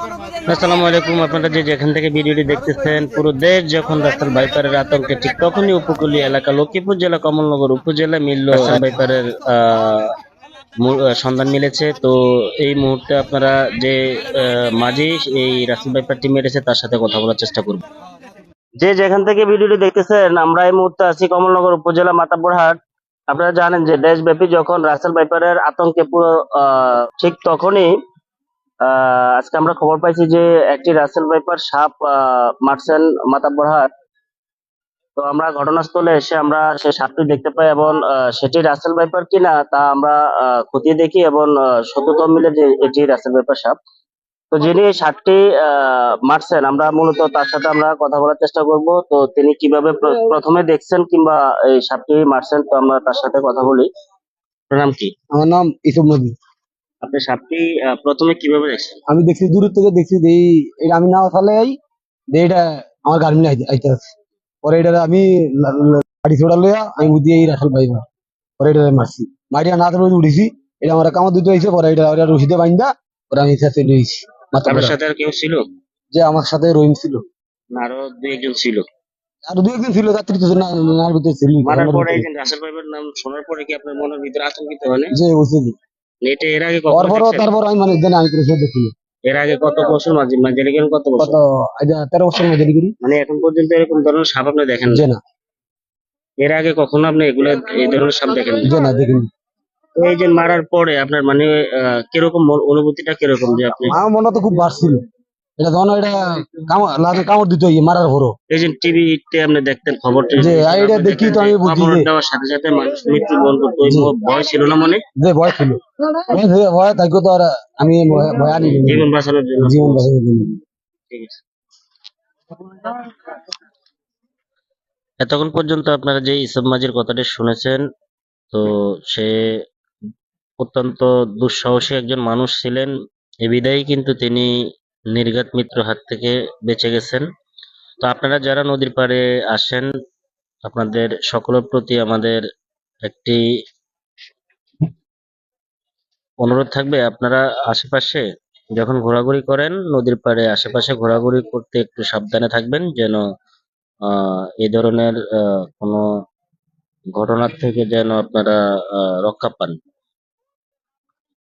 আসসালামু আলাইকুম আপনারা যে যেখান থেকে ভিডিওটি দেখতেছেন পুরো দেশ যখন রাস্তার বাইপারের আতঙ্কে ঠিক তখনই উপকূলীয় এলাকা লক্ষ্মীপুর জেলা কমলনগর উপজেলা মিলল রাস্তার বাইপারের সন্ধান মিলেছে। তো এই মুহূর্তে আপনারা যে মাঝি এই রাস্তার বাইপারটি মেরেছে তার সাথে কথা বলার চেষ্টা করব। যে যেখান থেকে ভিডিওটি দেখতেছেন আমরা এই মুহূর্তে আছি কমলনগর উপজেলা মাতাপুরহাট আপনারা জানেন যে দেশব্যাপী যখন রাসেল বাইপারের আতঙ্কে পুরো আহ, ঠিক তখনই আজকে আমরা খবর পাইছি যে একটি রাসেল ভাইপার সাপ মারছেন মাতাবরহাট তো আমরা ঘটনাস্থলে এসে আমরা সেই সাপটি দেখতে পাই এবং সেটি রাসেল ভাইপার কিনা তা আমরা খতিয়ে দেখি এবং আহ, মিলে যে এটি রাসেল ভাইপার সাপ। তো যিনি সাপটি মারছেন আমরা মূলত তার সাথে আমরা কথা বলার চেষ্টা করব। তো তিনি কীভাবে প্র- প্রথমে দেখছেন কিংবা এই সাপটি মারছেন তো আমরা তার সাথে কথা বলি। নাম কি? আমার নাম ইসুফ নবী আপনি সাপটি প্রথমে কীভাবে দেখছেন? আমি দেখছি দূর থেকে দেখছি যে এই- এটা আমি না চালে আই যে এটা আমার গাড়ি আইতে- আছে। পরে এটা আমি গাড়ি ছোড়া লইয়া আমি বুঝি এই রাখাল পাইবা পরে এটা মারছি। মারিয়া না ধরে উঠেছি। এটা আমার কামড় দিতে হয়েছে পরে এটা ওটা রশিদে বাইন্দা পরে আমি লইছি। মাথা আপনার সাথে আর কেউ ছিল? যে আমার সাথে রহিম ছিল। আরও দুই একজন ছিল। আর দু একদিন ছিল যাত্রী তো না ভিতরে ছিল মারার পরে যে রাসেল ভাইবের নাম শোনার পরে কি আপনার মনের ভিতরে আতঙ্কিত হয় যে ওসে এটা এর আগে কত? তারপর আমি মানে জানি আমি দেখি এর আগে কত বছর মাঝে মাঝে লিখেন কত কত বছর আজ তেরো বছর মাঝে লিখি মানে এখন পর্যন্ত এরকম ধরনের সাপ আপনি দেখেন না। এর আগে কখনো আপনি এগুলো এই ধরনের সাপ দেখেন না। দেখিনি তো এই যে মারার পরে আপনার মানে কীরকম অনুভূতিটা কীরকম যে আপনি আমার মনে তো খুব বাড়ছিল এটা এটা কামড় লাগে কামড় দিতে মারার এই যে টিভিতে আপনি দেখতেন খবর যে আইডিয়া দেখি তো আমি বুঝি খবর দেওয়ার সাথে সাথে মানুষ মৃত্যুবরণ করতো ওই ভয় ছিল না মনে? যে ভয় ছিল। ভয় থেকে- তো আর আমি ভয়- ভয় আনি জীবন বাঁচানোর জন্য। জীবন বাঁচানোর জন্য। ঠিক আছে। এতক্ষণ পর্যন্ত আপনারা যে ইসব মাঝির কথাটি শুনেছেন তো সে অত্যন্ত দুঃসাহসী একজন মানুষ ছিলেন। এ বিদায়ী কিন্তু তিনি নির্ঘাত মৃত্যুর হাত থেকে বেঁচে গেছেন। তো আপনারা যারা নদীর পাড়ে আসেন, আপনাদের সকলের প্রতি আমাদের একটি অনুরোধ থাকবে, আপনারা আশেপাশে যখন ঘোরাঘুরি করেন, নদীর পাড়ে আশেপাশে ঘোরাঘুরি করতে একটু সাবধানে থাকবেন যেন আহ এই ধরনের কোনো ঘটনার থেকে যেন আপনারা রক্ষা পান।